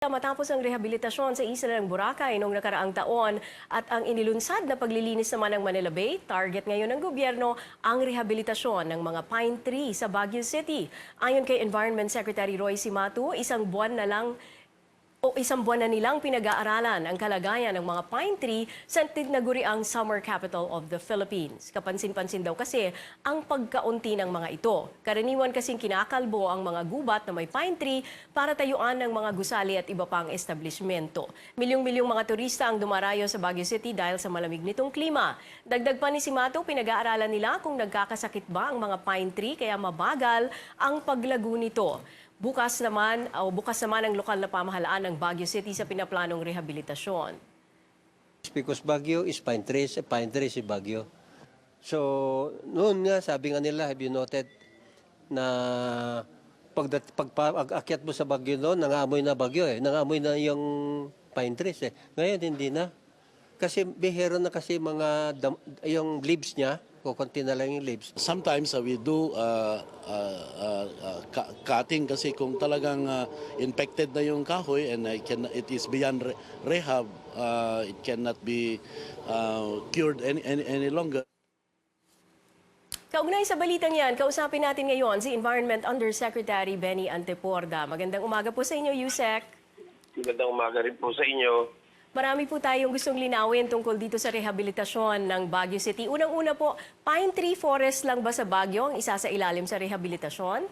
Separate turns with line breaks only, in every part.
Matapos ang rehabilitasyon sa isla ng Boracay noong nakaraang taon at ang inilunsad na paglilinis naman ng Manila Bay, target ngayon ng gobyerno ang rehabilitasyon ng mga pine tree sa Baguio City. Ayon kay Environment Secretary Roy Simatu, isang buwan na lang o isang buwan na nilang pinag-aaralan ang kalagayan ng mga pine tree sa tinaguriang summer capital of the Philippines. Kapansin-pansin daw kasi ang pagkaunti ng mga ito. Karaniwan kasing kinakalbo ang mga gubat na may pine tree para tayuan ng mga gusali at iba pang establishmento. Milyong-milyong mga turista ang dumarayo sa Baguio City dahil sa malamig nitong klima. Dagdag pa ni Simato, pinag-aaralan nila kung nagkakasakit ba ang mga pine tree kaya mabagal ang paglago nito. Bukas naman, o bukas naman ang lokal na pamahalaan ng Baguio City sa pinaplanong rehabilitasyon.
Because Baguio is pine trees, pine trees si Baguio. So, noon nga, sabi nga nila, have you noted, na pag, pag, pag akyat mo sa Baguio noon, nangamoy na Baguio eh. Nangamoy na yung pine trees eh. Ngayon, hindi na. Kasi bihero na kasi mga, dam, yung leaves niya, kukunti na lang yung leaves.
Sometimes uh, we do uh, uh, uh, uh, cutting kasi kung talagang uh, infected na yung kahoy and uh, it, can, it is beyond re- rehab, uh, it cannot be uh, cured any, any, any longer.
Kaugnay sa balitang yan, kausapin natin ngayon si Environment Undersecretary Benny Anteporda. Magandang umaga po sa inyo, Yusek.
Magandang umaga rin po sa inyo.
Marami po tayong gustong linawin tungkol dito sa rehabilitasyon ng Baguio City. Unang-una po, pine tree forest lang ba sa Baguio ang isa sa ilalim sa rehabilitasyon?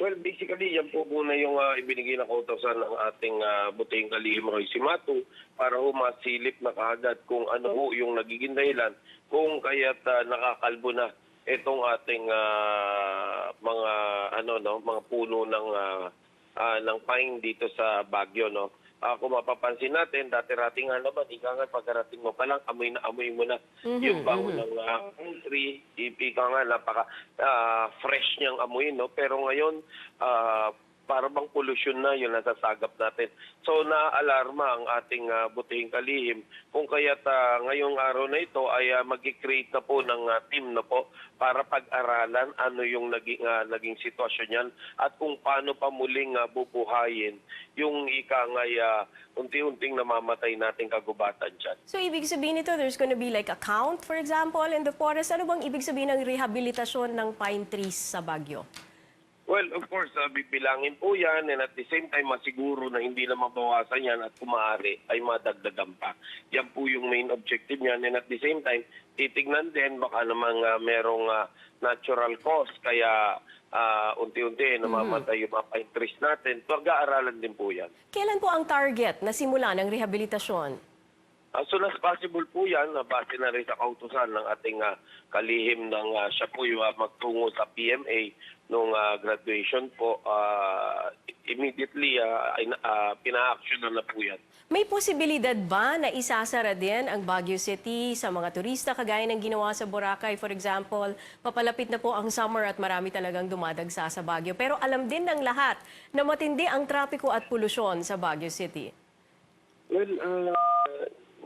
Well, basically, yan po muna yung uh, ibinigay na kautosan ng ating uh, buting kalihim Roy Simato para ho masilip na kaagad kung ano ho yung nagiging dahilan kung kaya't uh, nakakalbo na itong ating uh, mga ano no mga puno ng uh, uh, ng pine dito sa Baguio no Ah, kung mapapansin natin, dati-rating nga naman, ika nga pagkarating mo pa lang, amoy na amoy mo na yung bango ng uh, country. Ika nga, napaka ah, fresh niyang amoy, no? Pero ngayon, ah, para bang pollution na yung nasasagap natin. So naaalarma ang ating uh, butihing kalihim kung kaya't ah, ngayong araw na ito ay uh, mag-create na po ng ah, team na po para pag-aralan ano yung naging, ah, naging sitwasyon yan at kung paano pa muling ah, bubuhayin yung ika nga ah, unti-unting namamatay nating kagubatan dyan.
So ibig sabihin nito, there's to be like a count, for example, in the forest. Ano bang ibig sabihin ng rehabilitasyon ng pine trees sa Baguio?
Well, of course, uh, bibilangin po yan and at the same time masiguro na hindi na mabawasan yan at kung maaari ay madagdagan pa. Yan po yung main objective niyan and at the same time, titignan din baka namang uh, merong uh, natural cause kaya uh, unti-unti namamatay yung mga trees natin. Pag-aaralan din po yan.
Kailan po ang target na simula ng rehabilitasyon?
As soon as possible po yan, na base na rin sa kautusan ng ating ah, kalihim ng uh, siya po yung ah, magtungo sa PMA nung ah, graduation po, ah, immediately uh, pina-action na na po yan.
May posibilidad ba na isasara din ang Baguio City sa mga turista kagaya ng ginawa sa Boracay? For example, papalapit na po ang summer at marami talagang dumadagsa sa Baguio. Pero alam din ng lahat na matindi ang trapiko at polusyon sa Baguio City.
Well, uh,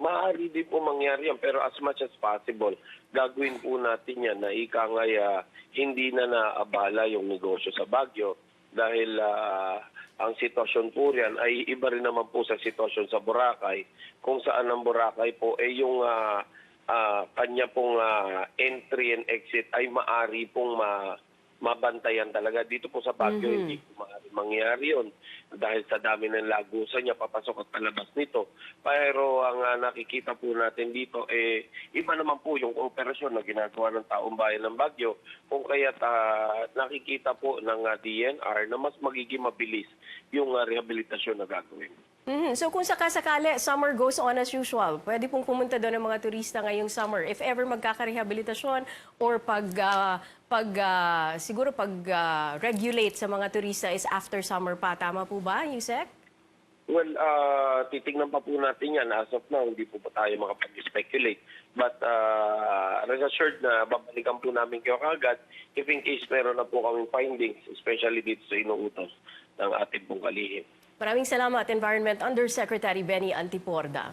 maaari din po mangyari yan, pero as much as possible, gagawin po natin yan na ika nga ah, hindi na naabala yung negosyo sa Baguio dahil ah, ang sitwasyon po riyan ay iba rin naman po sa sitwasyon sa Boracay. Kung saan ang Boracay po ay yung ah, ah, kanya pong ah, entry and exit ay maari pong ma mabantayan talaga. Dito po sa Baguio, hindi po mangyari yun dahil sa dami ng lagusan niya, papasok at palabas nito. Pero ang ah, nakikita po natin dito, eh, iba naman po yung kooperasyon na ginagawa ng taong bayan ng Baguio. Kung kaya nakikita po ng ah, DNR na mas magiging mabilis yung ah, rehabilitasyon na gagawin.
Mhm. So kung sakasakali, summer goes on as usual, pwede pong pumunta doon ng mga turista ngayong summer. If ever magkakarehabilitasyon or pag, ah, pag ah, siguro pag ah, regulate sa mga turista is after summer pa. Tama po ba, Yusek?
Well, uh, titignan pa po natin yan. As of now, hindi po pa tayo makapag-speculate. But uh, rest assured na babalikan po namin kayo kagad if in case meron na po kaming findings, especially dito sa inuutos ng ating pong kalihim.
Maraming salamat, Environment Undersecretary Benny Antiporda.